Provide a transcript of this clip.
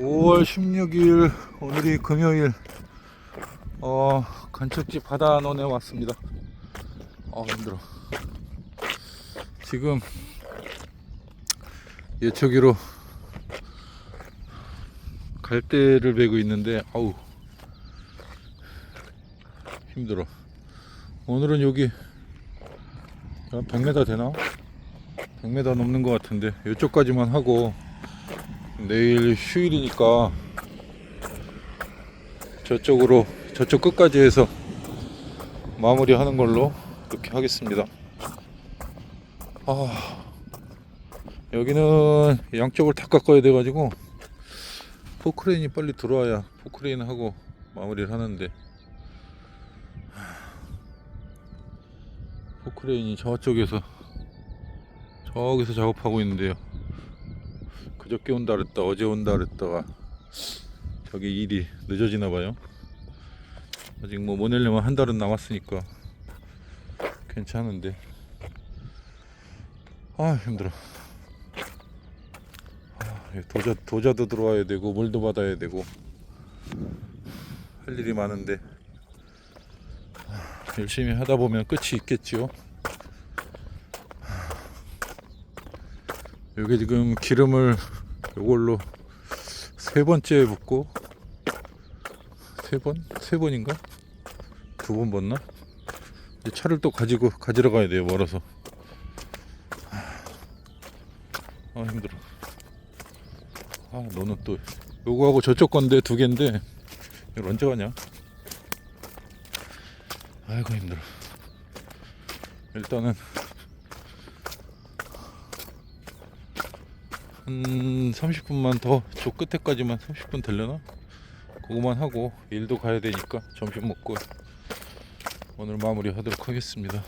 5월 16일 오늘이 금요일. 어 간척지 바다원에 왔습니다. 아 힘들어. 지금 예초기로 갈대를 베고 있는데 아우 힘들어. 오늘은 여기 한 100m 되나? 100m 넘는 것 같은데 이쪽까지만 하고 내일 휴일이니까 저쪽으로 저쪽 끝까지 해서 마무리 하는 걸로 그렇게 하겠습니다. 아 여기는 양쪽을 다 깎아야 돼 가지고 포크레인이 빨리 들어와야 포크레인 하고 마무리를 하는데 포크레인이 저쪽에서 저기서 작업하고 있는데요. 그저께 온다 그랬다 어제 온다 그랬다가 저기 일이 늦어지나 봐요. 아직 뭐 모내려면 한 달은 남았으니까 괜찮은데. 아 힘들어. 아, 도자, 도자도 들어와야 되고 물도 받아야 되고. 할 일이 많은데. 아, 열심히 하다 보면 끝이 있겠지요. 여기 지금 기름을 요걸로 세 번째 붓고 세 번? 세 번인가? 두번 붓나? 이제 차를 또 가지고 가지러 가야 돼요 멀어서 아 힘들어 아 너는 또 요거하고 저쪽 건데 두 개인데 이걸 언제 가냐 아이고 힘들어 일단은 한 30분만 더 저 끝에까지만 30분 되려나? 그거만 하고 일도 가야 되니까 점심 먹고 오늘 마무리 하도록 하겠습니다.